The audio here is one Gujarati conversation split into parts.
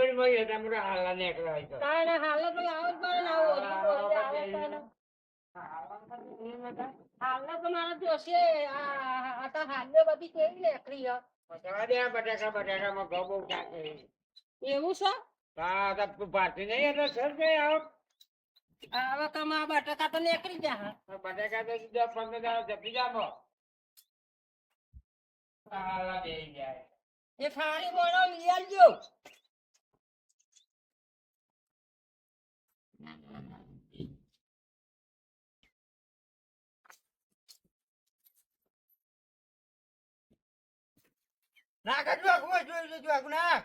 એ મળી હતા મોટા હાલા નીકળ્યા હોય તો. તાણે હાલે તો આવો જ પડે ને આવો ઓછી બોલી આવે તાણે. હાલે તો મારે જોશે આ આ તો હાલે બધી કેવી લેકડી હે. જવા દે આ બટાકા બટાકામાં ઘઉં બહુ નાખે. એવું છે હા તો તું નહીં એટલે સર કઈ આવો હવે તમારા બટાકા તો નીકળી જા બટાકા તો સીધા પંદર દાડા જપી જામો હાલા બેહી જાય એ ફાળી બોલો લઈ આવજો ના કરજો આખું જોઈ લેજો આખું ના.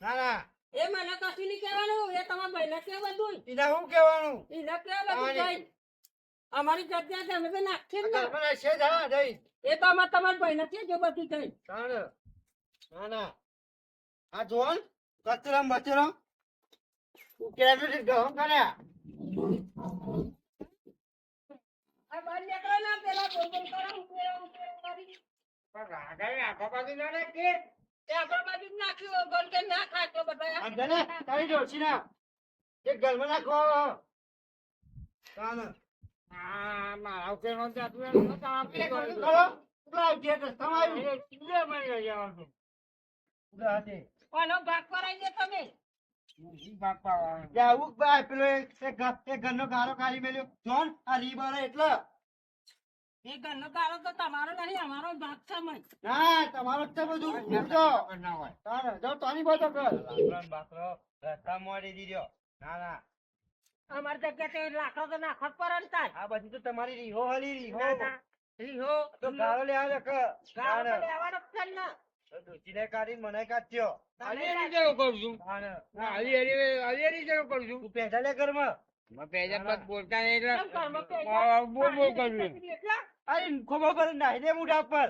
ના ના. એ મને કશું નહીં કહેવાનું એ તમારા ભાઈને કે બધું એને શું કહેવાનું? એને કે બધું અમારી જગ્યા છે અમે નાખીએ જ ને. છે જ હા જઈ. એ તો અમારે તમારા ભાઈને કહેજો બધું થઈ ના ના. આ જોન કચરામ બચરામ ગહમ કર્યા આ બહાર નીકળો ને પેલા બોલ બોલ કરો ઉકેલો ઉકેલો કરી પણ રાગાએ આખો બાજુ ના નાખે એ આપણા બાજુ નાખ્યું ગોલ કે ના ખાતો બધા. આ જને તારી ડોસી ના. ગલમાં નાખો. આ મારા એમ કરો. તમારું મળી જવાનું હાથે ભાગ કરાઈ દે તમે? પેલો એક ઘરનો ગારો કાઢી મેલ્યો. જોન આ રીબારા એટલે. એ ઘરનો ગાળો તો તમારો નહીં અમારો ભાગ છે મય ના તમારો છે બધું. ઉઠો તારે જો તોની બધો કર. રસ્તા મોડી દીધો. ના ના. અમારી જગ્યા તે લાકડો તો નાખવા જ પડે આ બધી તો તમારી રીહો હલી રીહો. રીહો. તો ગાળો લેવા દે કર ગાળો લેવાનો છે ને. ડોસીને કાઢી મને કાઢ્યો તમે હલી જેવું કરું છું. હલી હલી હલી હલી જેવું કરું છું. તું પેજા લે ઘરમાં. બોલતા નહીં એટલે નાહી દે મુઢા પર.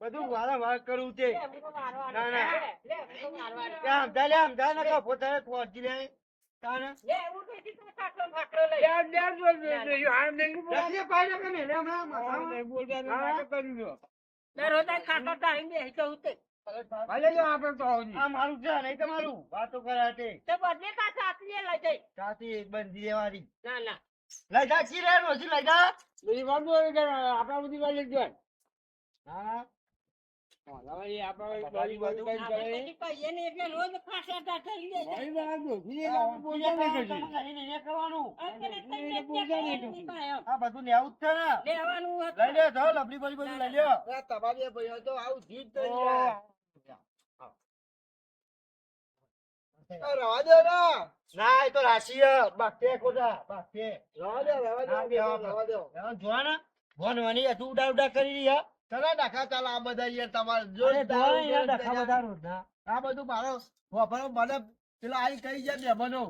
બધું વારા વાર તે. ના, ના. લે પોતાને પહોંચી લે બોલતા ભલે જો આપણે તો આ મારું છે નહીં તમારું. વાતો તે લઈ જઈ. સાથી બંધી દેવાની ના, ના. લઈ જા ચી રે રોજી લઈ બધી વાત બોલ આપણા બધી વાત લઈ હા તમારે ભાઈઓ તો આવું જીત ના કહી જાય બેબનો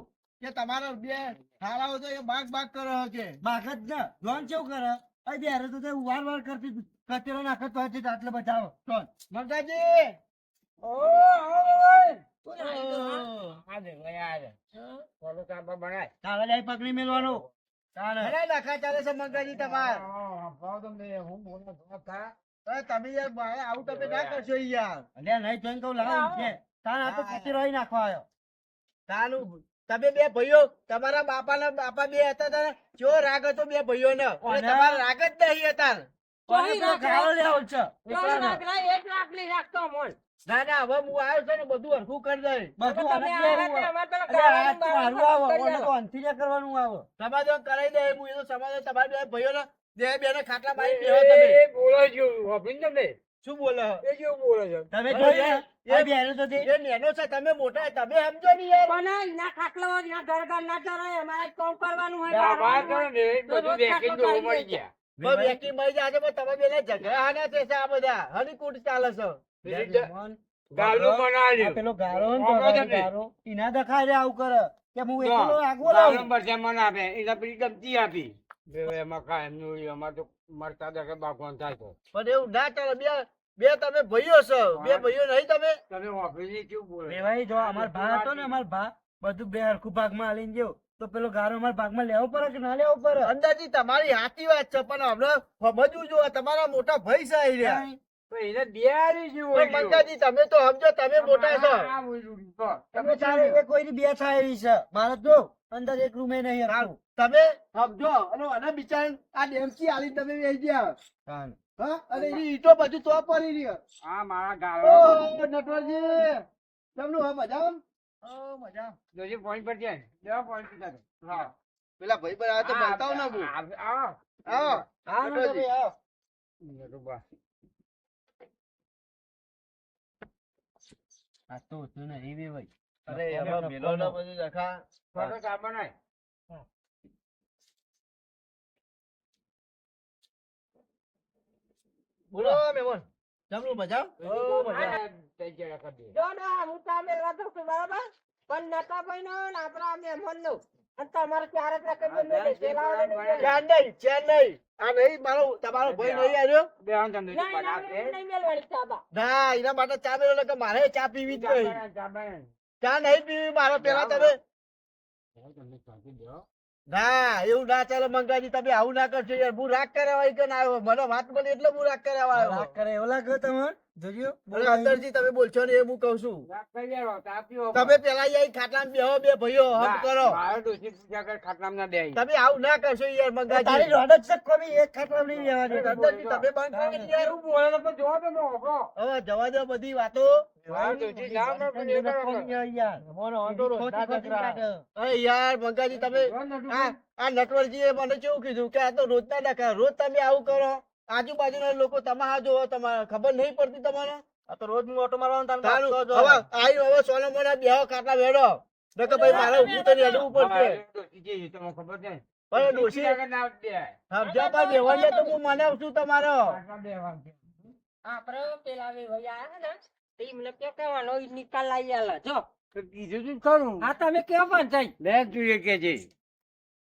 કે તમારો બે થાળાઓ તો એ બાગ બાગ કરો કે બાગ જ ને જોન કેવું કરે અહીં બે તો વાર વાર કરતી કચરો નાખતો હતી આટલે બચાવો તો પકડી ચાલે છે મંગાજી તમાર. તમને હું તમે યાર આવું તમે ના કરશો યાર. અલ્યા નહીં જોઈને કહું લાવ છે. આ તો નાખવા આવ્યો તાનું તમે બે ભાઈઓ તમારા બાપાના બાપા બે હતા તારે. જો રાગ હતો બે ભાઈઓ ને તમારા રાગ જ નહીં હતા. કોઈ તો ગાળો લેવો છે કોઈ નાગરા એક લાકડી રાખતો મોલ. ના ના હવે હું આવ્યો છું ને બધું હરખું કરી દે બધું તમે આવ્યા તે અમારે પેલા અરે ગાળાનું આ તો બાળનું હારું કરી આવો, આલો. ઓને તો અંતિરે કરવાનું આવો. સમાધાન કરાઈ દે, હું એનો સમાધાન તમારા બે ભાઈઓને, બે બેને ખાટલા બારી બેહો તમે. શું બોલો? તમે ને? એ બેનો તો તે- એ નેનો છે, તમે મોટા, તમે સમજો ને યાર. પણ એના ખાટલા ઘર ઘર ના ચડાય, અમારે કોમ કરવાનું હોય, બધું હોય. તો રોજ ખાટલો કરી દે. બસ વેકી જાય છે, પણ તમે બેને ઝઘડા હાના છે આ બધા. હનીકૂટ ચાલે છે. આ પેલો ગારો ગારો, ગારો. ઈના રે આવું કરે. કે હું એકલો આગો લાવું? પણ એવું ના ચાલે. બે બે તમે ભાઈઓ છો. બે ભાઈઓ નહીં તમે? લેવાઈ જો અમાર ભા હતો ને અમાર ભા બધું બે હરખું ભાગમાં આલીને ગયો. તો પેલો ગારો અમારા ભાગમાં લેવો પડે કે ના લેવો પડે? અંદાજી તમારી સાચી વાત છે પણ હમણાં સમજવું જો તમારા મોટા ભાઈ છે આઈ રહ્યા. તો એને બિહારી જેવું પણ મંગાજી તમે તો સમજો તમે મોટા છો. આ બોલ્યું તો. તમે તારે એ કોઈની બે થાય એવી છે. મારે જો અંદર એક રૂમે નહીં હતું. તમે? સમજો. અને અને આ ડેમસી આલી તમે વેચી ગયા હા. અને એની ઈટો બધું તો પડી રહી આ મારા ઓ ગાળો નટવરજી. તમને મજા જોજે point પર જાય. લેવા point પર હા. પેલા ભાઈ પર આ તો બતાવ ના હું આ- આ- આ. નટવરજી આવો બરોબર. આ તો તું ને ભાઈ. અરે હવે મેલો ના બધું દેખા. ફોટો કાઢવા નાય. બોલો મેમન. જમલું દે. જો ના હું તો અમે વાતો છું બરાબર? પણ નતા ભાઈ નો આપડા મહેમાન નો અને તમારે ક્યારે ચેન્નઈ ચેન્નઈ આ નહીં મારો તમારો ભાઈ નહીં આવ્યો? ના એના માટે ચા મેળો એટલે કે મારે ચા પીવી જ નહીં. ચા નહીં પીવી મારો પેલા તમે. ના એવું ના ચાલે મંગાજી તમે આવું ના કરશો યાર. હું રાગ કરાવવા કે ના આવ્યો. મને વાત મળી એટલે હું રાગ કરાવવા આવ્યો. કરે એવું લાગે તમને જોજો તમે બોલશો ને એ હું કહું છું. રાખ કરી આવો, તાપી આવો. તમે પેલા અહીં ખાટલામાં બેહો બે ભાઈઓ હમ કરો. મારે ડોશી પૂછ્યા કરે ખાટલામાં ના બેહી. તમે આવું ના કરશો યાર તારી રોડ જ કોમી એક ખાટલા નહીં રહેવાની અંદરથી તમે બંધ કરો યાર. એવું બોલે તો પણ જોવો તમે હવે જવા દો બધી વાતો. ના યાર મંગાજી તમે આ નટવરજી એ મને કેવું કીધું કે આ તો રોજના ડખા રોજ તમે આવું કરો. આજુબાજુના લોકો તમારા જોવો તમારે ખબર નહીં પડતી તમારે આ તો રોજ ઓટો મારવાનો તારું હવે આઈ હવે સોનો મોના બેહો ખાટલા વેડો નકર ભાઈ મારે ઊભું તો હેડવું પડશે. જે તમને ખબર છે? પણ તો હું મનાવું છું તમારો. આપડે પેલા ભાઈ આયા ને તો એમને કે કહેવાનો નિકાલ લાવી આલે. જો. તો કીધું તું હા તમે કેવા પણ લે જોઈએ કે છે.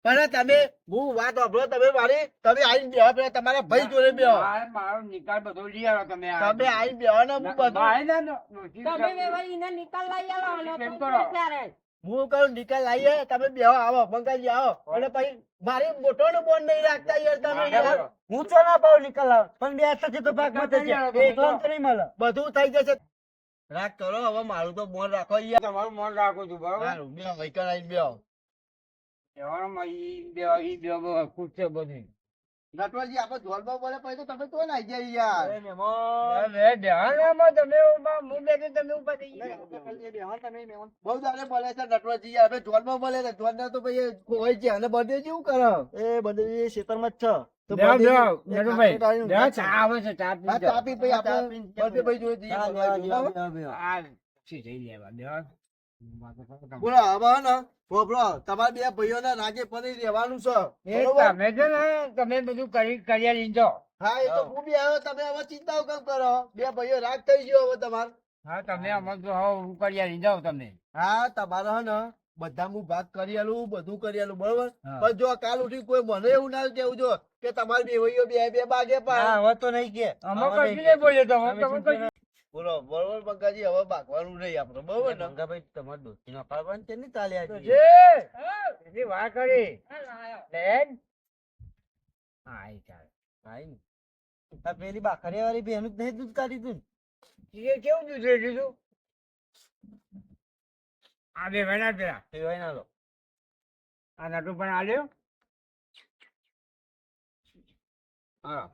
પણ તમે હું વાત વાપરો તમે મારી તમે આઈને બેહો પેલા તમારા ભાઈ જોડે બેહો. મારો નિકાલ બધો લઈ આવો તમે તમે આઈને બેહો ને હું બધું તમે બે ભાઈ એને નિકાલ લઈ ક્યારે હું કહું નિકાલ લાવીએ તમે બેહો આવો મંગાજી આવો. અને પછી મારી મોટો નો બોન નહીં રાખતા યાર તમે યાર. હું તો ના પાઉં નીકળ પણ બે થશે તો ભાગમાં થશે એકલા તો. નહીં મળે. બધું થઈ જશે. રાખ કરો હવે મારું તો બોન રાખો યાર. તમારું મોન રાખું છું બરાબર? બેહો વૈકલ આવી બેહો. વ્યવહારમાં ઈ બે- ઈ બે ખુશ છે બધી. નટવરજી આપણે ધોલમાં બોલે પછી તો તમે તો નાઈ જાય યાર? અરે ધ્યાનમાં તમે ઊભા, હું બેઠો તમે ઊભા થઈ ગયા. બહુ દાડે બોલે છે નટવરજી હવે ધોલમાં બોલે છે. ધોલના તો ભાઈ હોય છે અને બધે જેવું કરો. એ બધું જ છે. ચા પી આપણે બધે ભાઈ જઈએ જઈ લેવા. બોલો હવે ને બોલો તમારા બે ભાઈઓને રાગે પડી રહેવાનું છે. એ તમે છે ને તમે બધું કરી કર્યા લીધો હા એ તો હું. બી આવ્યો તમે હવે ચિંતાઓ કેમ કરો? બે ભાઈઓ રાગ થઈ ગયો હવે તમારે. હા તમે અમાર તો હવે હું કર્યા લીધો તમે. હા તમારે હે ને બધા હું ભાગ કરી આલું બધું કરી આલું બરોબર? પણ જો કાલ ઉઠી કોઈ મને એવું ના કેવું જો કે તમારી બે ભાઈઓ બે બે બાગે પણ. હવે તો નહીં કે. અમે કશું નહીં તમે બોલો બરોબર બંકાજી હવે બાકવાનું નહીં આપડે બરોબર ને? મંગાભાઈ તમારે ડોશીનો અપાડવાનું છે ને ચાલ્યા તો છીએ. છે. એની વાત કરી. હા એ ચાલે હાઈ આ પેલી બાખરિયા વાળી બેન જ નહીં દૂધ કાઢી તું એ કેવું દૂધ લઈ દીધું? આ બે મહિના પેલા. પીવાય ના લો. આ નટુ પણ આલ્યો? હા.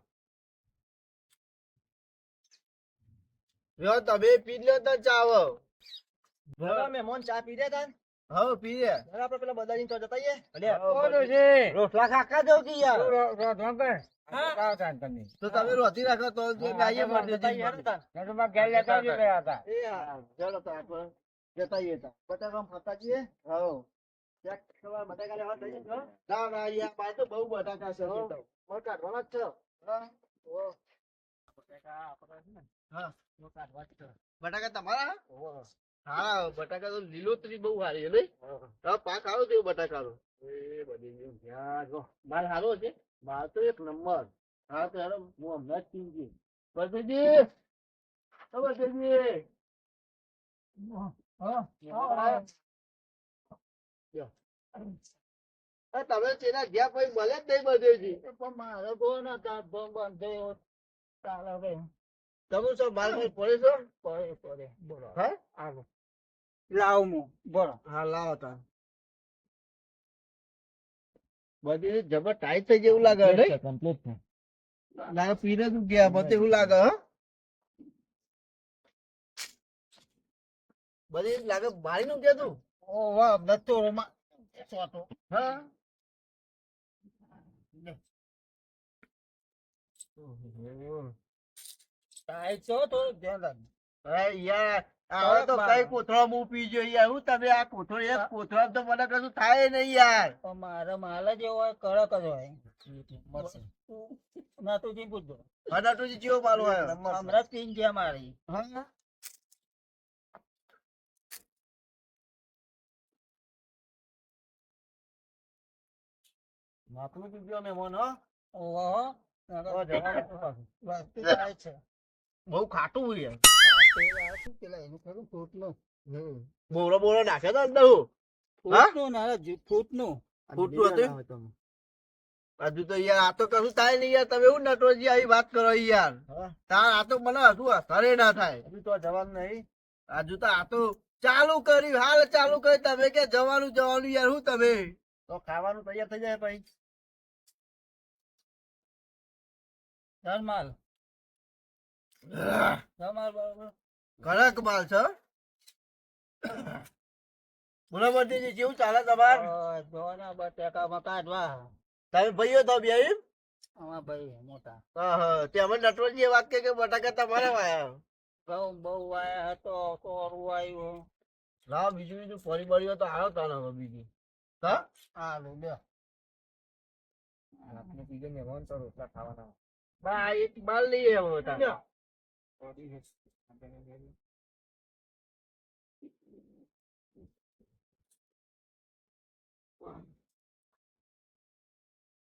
જો તમે પી લ્યો તો ચાવો બરાબર, મહેમાન ચા પી દે તા ને? હવે પી લે બરાબર, આપણે પેલા બદાની તો જતા આવીએ. અલે, કોનો છે. રોટલા ખાકા દો કે યાર. રો- રો- રો કર. કાવ તાન તમે તો તમે રોતી રાખો તો જે હા, હા, મળે જતા ને તાન. નટુ માં ગેલ લેતા જો રહ્યા હતા. એ હા ચાલો તો આપ જતા તા તો બટાકા ફરતા જઈએ. હવ ચેક કરવા બટાકા લેવા થઈ ના ના યાર પાસે તો બહુ બટાકા છે તો. મારે કાઢવાના જ છે. હા. ઓ. બટાકા તમારા હા? બટાકા તો લીલોતરી બહુ સારી છે પાક બટાકાનો? એ બધી જો. માલ સારો છે? માલ તો એક નંબર. હા તો હું હમણાં જ ઓ તમે તેના જ્યાં પછી મળે જ નહીં બધેજી પણ મારે કોણ હતા? બંધ બંધ ચાલે ભાઈ તમે માલ માલ પડે છો? પડે પડે બોલો હે? આગળ લાવ મુ. બોલો. હા લાવો તા બધી જબર ટાઈટ થઈ જેવું લાગે નહીં? કમ્પ્લીટ ના પીને શું ગયા બધે એવું લાગે હ? બધી લાગે મારી નું કે તું? ઓ વાહ દત્તો રોમા સોટો હા? ટાઈટ છો? તો ધ્યાન રાખ યાર આ તો કઈ કોથળો હું પીજો યાર. હું તમે આ કોથળો એક કોથળો તો મને કશું થાય નહીં યાર. મારો માલ જ એવો હોય કડક જ હોય. મળશે. ના તું જી પૂછજો. અને તું જેવો માલ હોય હમણાં જ પીન ગયા મારી. હા. પીજો મહેમાન હો? ઓહો. બહુ ખાટું હોય પેલા એનું ખરું બોરો બોરો નાખે તો અંદર ના હતું? હજુ તો યાર આ તો કશું થાય નહીં યાર. તમે એવું નટોજી આવી વાત કરો યાર. તાર આ તો મને હજુ અસરે ના થાય. હજુ તો જવાનું નહીં. હજુ તો આ તો ચાલુ કર્યું હાલ ચાલુ કરી તમે કે જવાનું જવાનું યાર હું તમે? તો ખાવાનું તૈયાર થઈ જાય પછી. ચાલ માલ. ચાલ માલ બરાબર ઘણા માલ છે બોલો મોદીજી કેવું ચાલે તમાર? ઓય, ટેકા બટાકામાં કાઢવા તમે ભાઈઓ તો બે? આમાં ભાઈ મોટા. હા હા તે અમે નટવરજી વાત કરી કે બટાકા તમારે વાયા? બહુ બહુ વાયા હતો કોરું આવ્યું. લા બીજું બીજું ફરી બળ્યો તો આવ્યો તાને હવે બીજું. હા? હાલો બે આપણે બીજો મહેમાન તો રોટલા ખાવાના. બા એક માલ લઈએ હવે તાને.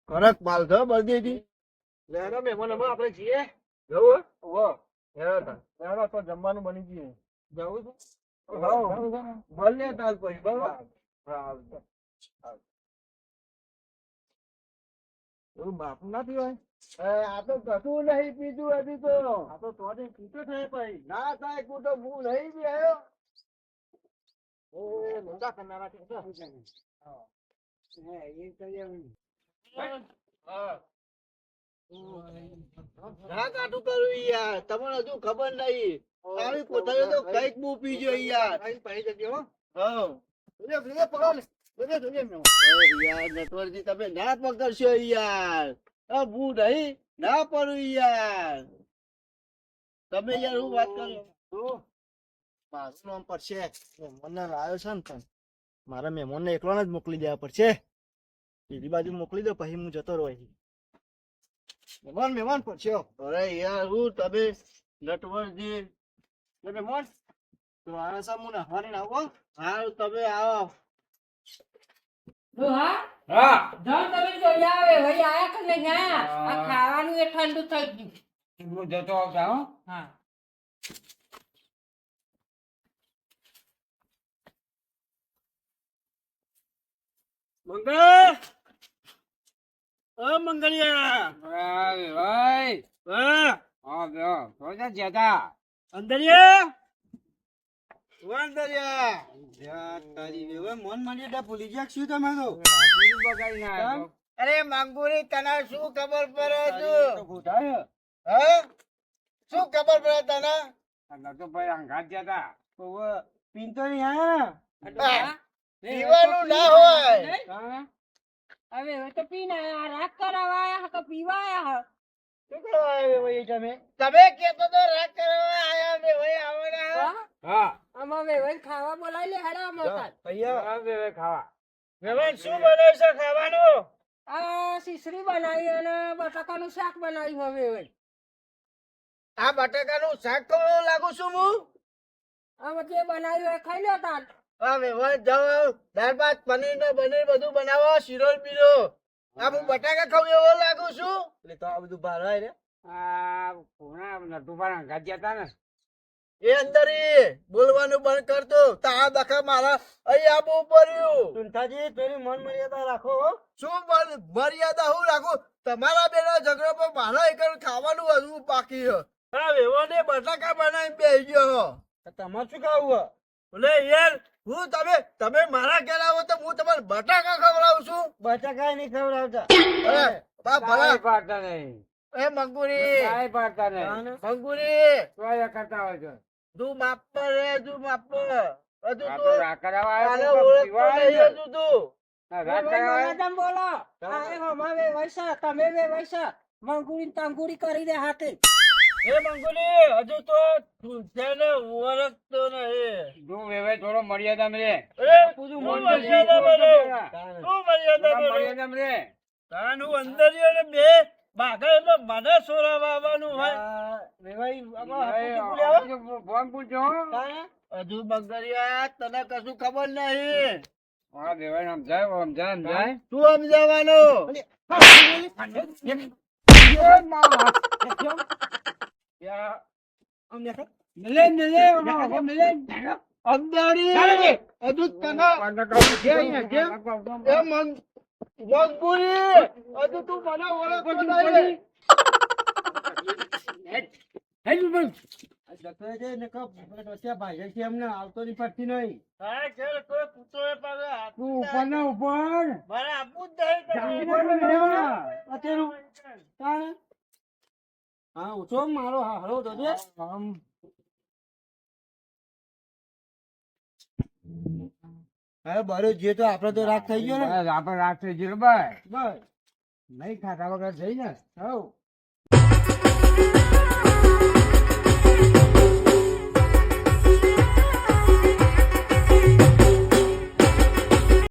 કડક માલ છો બરદેજી લેરો મહેમાન અમે આપણે જઈએ. જવું વો હેરો તાન. લેરો તો જમવાનું બની ગયું. જવું છે? હા. લે તાલ પછી બરોબર? એવું બાપ ના પીવાય આ તો કશું નહીં પીધું હજી તો. આ તો તોડે કૂટો થાય ભાઈ. ના થાય કૂટો તો હું નહીં બી આવ્યો. એ લોંગા કરનારા છે. હે, એ કરીએ. ના કર્યું યાર. તમને હજુ ખબર નહીં. આવી કોથળીઓ તો કંઈક બહુ પીજો યાર. પડી પાડી હા. ને. જોજે, જોજે, યાર નટવરજી તમે ના પકડશો યાર. આ હું નહીં ના પડું યાર. તમે યાર હું વાત કરો? તો મારું નામ પડશે મહેમાનને લાવ્યો છે ને પણ મારા મહેમાનને એકલોને જ મોકલી દેવા પડશે. બીજી બાજુ મોકલી દો પછી હું જતો રહું. મહેમાન મહેમાન પડશે અરે યાર હું તમે નટવરજી એટલે મહેમાન તો આ સા હું નાખવાની ના આવો હા તમે આવો. ડોહા હા? જાઓ તમે જોઈ આવે વળી આયા કે નહીં આયા આ ખાવાનું એ ઠંડુ થઈ ગયું. હું જતો આવતા હો. હા. મંગળ! ઓ મંગળિયા! ભાઈ ભાઈ. હા. હા બેહો થોડા જતા અંદરિયા ઓ અંદરિયા તારી વેવાય મન મારી એટલે ભૂલી ગયા શું તમે તો? બગાડી ના અરે મંગુરી તને શું ખબર પડે તારી તો? તું ખોટા છે. હે? શું ખબર પડે તને? આ નટુભાઈ અંગાત જતા તો. હવે નહીં આયા પીવાનું ના હોય. હવે હવે તો પીને આયા. આ રાગ શું કરવા આવ્યા તમે? તમે કેતો તો રાગ કરવા આયા ભાઈ આવવાના હા? આમાં વેવાઈને ખાવા બોલાવી લે હેડા મોટા ભૈયા હા, બે ખાવા. મહેમાન શું બનાવ્યું છે ખાવાનું? આ સીસરી બનાવી અને બટાકાનું શાક બનાવ્યું હવે વેવાઈ આ બટાકાનું શાક ખવડાવવા લાગુ છું હું. આ જે બનાવ્યું એ ખાઈ લો તાર. હા મહેમાન જાઓ દાળ ભાત પનીર ને બનીર બધું બનાવો શીરો પીરો. બીરો આ હું બટાકા ખાવ એવો લાગુ છું. એટલે તો આ બધું હોય ને આ પૂના નટુભાઈ ગાજ્યા જતા ને. એ અંદર બોલવાનું બંધ કરતો તા. દખા મારા અહીં આબુ પડ્યું સુંથાજી થોડી મન મર્યાદા રાખો શું મન મર્યાદા હું રાખું? તમારા બેનો ઝઘડો પર મારા એક ખાવાનું હજુ બાકી છે. હા વેવાને બટાકા બનાવી બેસી ગયો તમારે શું ખાવું બોલે યાર હું તમે તમે મારા ઘેર આવો તો હું તમારે બટાકા ખવડાવું છું. બટાકા નહીં ખવડાવતા. ભલા. નહીં. એ મંગુરી. કાઈ પાડતા નહીં. મંગુરી. તોય કરતા હોય છે. તું બાપ પર રે તું બાપ પર. તું આવ્યો પીવાય તું. બોલો એ વૈસા તમે બે વૈસા મંગુરી તંગુરી કરી દે હાથે. એ મંગુરી હજુ તો તું છે ને ઓળખતો નહીં. તું વેવાય થોડો મર્યાદા રે એ મર્યાદા? મર્યાદા રે તાન અંદર ને બે બાઘા મને સોરાવા આવવાનું હોય. ફોન પૂછો હજુ બંગરિયા તને કશું ખબર નહીં. હા વેવાય સમજાય સમજાય સમજાય શું સમજાવવાનું? મિલે મિલે મિલે અંધારી હજુ તને એ મન મગબુરી હજુ તું મને ઓળખતો નહીં. હા, કે કોઈ પૂછો એ હાથ તું ઉપર ને ઉપર. મારે જ નહીં તમને. હા ઓછો મારો હારો તો છે. હવે બરો જે તો આપડે તો રાત થઈ ગયો ને. બસ આપણે થઈ ગયો ભાઈ બસ. નહીં ખાતા વગર જઈ ને હવ